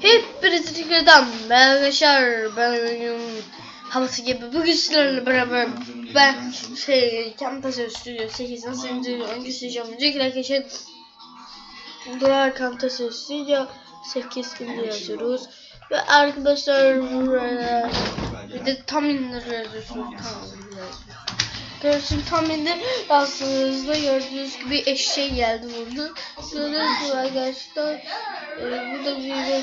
Hepinize tekrardan merhaba arkadaşlar. Ben bugün havası gibi bu güçlerle beraber ben şey Camtasia Studio 8 nasıl indiriyor onu göstereceğim. Öncelikle arkadaşlar buraya Camtasia Studio 8 indiriyoruz. Ve arkadaşlar buraya bir de tam indiriyoruz. Tam indiriyoruz. Görsün tam indir aslında gördüğünüz gibi eşeğe geldi burada. Gördüğünüz gibi arkadaşlar e, burada bir de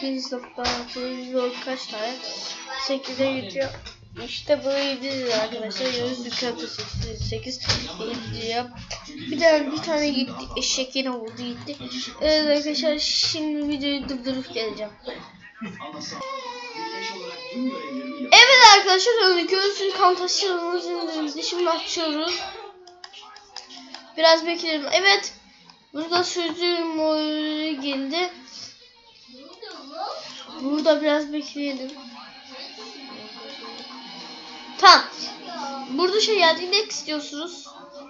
8 nokta yok kaç tane 8'e gidiyor. İşte böyleydi arkadaşlar. Gördüğünüz gibi kapısı 8 gidiyor. Bir tane bir tane gitti. Eşek yine oldu gitti. Evet arkadaşlar şimdi videoyu durdurup geleceğim. Arkadaşlar göğsün kantasyonumuz indirimizde. Şimdi açıyoruz. Biraz bekleyelim. Evet. Burada sözlüğün modülü geldi. Burada biraz bekleyelim. Tamam. Burada şey geldi. Next diyorsunuz.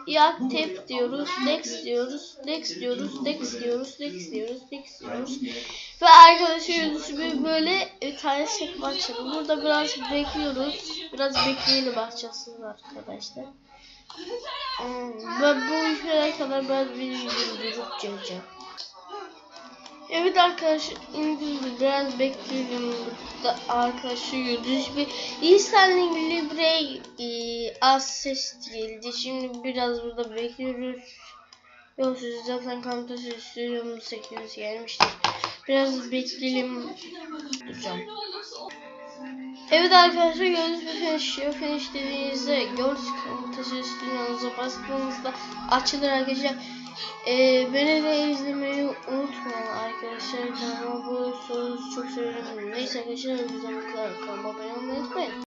Ya tep diyoruz. Next diyoruz. Next diyoruz. Next diyoruz. Next diyoruz. Next diyoruz. Ve arkadaşlar böyle bir tane sekme açalım. Burada biraz bekliyoruz. Biraz bekleyelim açacağız arkadaşlar. Hmm, Ben bu işlere kadar ben bir durdurup geleceğim. Evet arkadaşlar indirdim biraz bekleyelim burada arkadaşlar gördüğünüz gibi İsrail'in Libre e, az ses geldi. Şimdi biraz burada bekliyoruz. Yok siz zaten kampüsü istiyorum 800 gelmiştir biraz bekleyelim. Duracağım Evet arkadaşlar gördüğünüz gibi finish diyor. Finish dediğinizde gördüğünüz kampüsü stüdyonuza bastığınızda açılır arkadaşlar. Ee, beni de izlemeyi unutmayın arkadaşlar. Kanalıma abone olursanız çok sevinirim. Neyse arkadaşlar bizden bu kadar. Kanalıma abone olmayı unutmayın.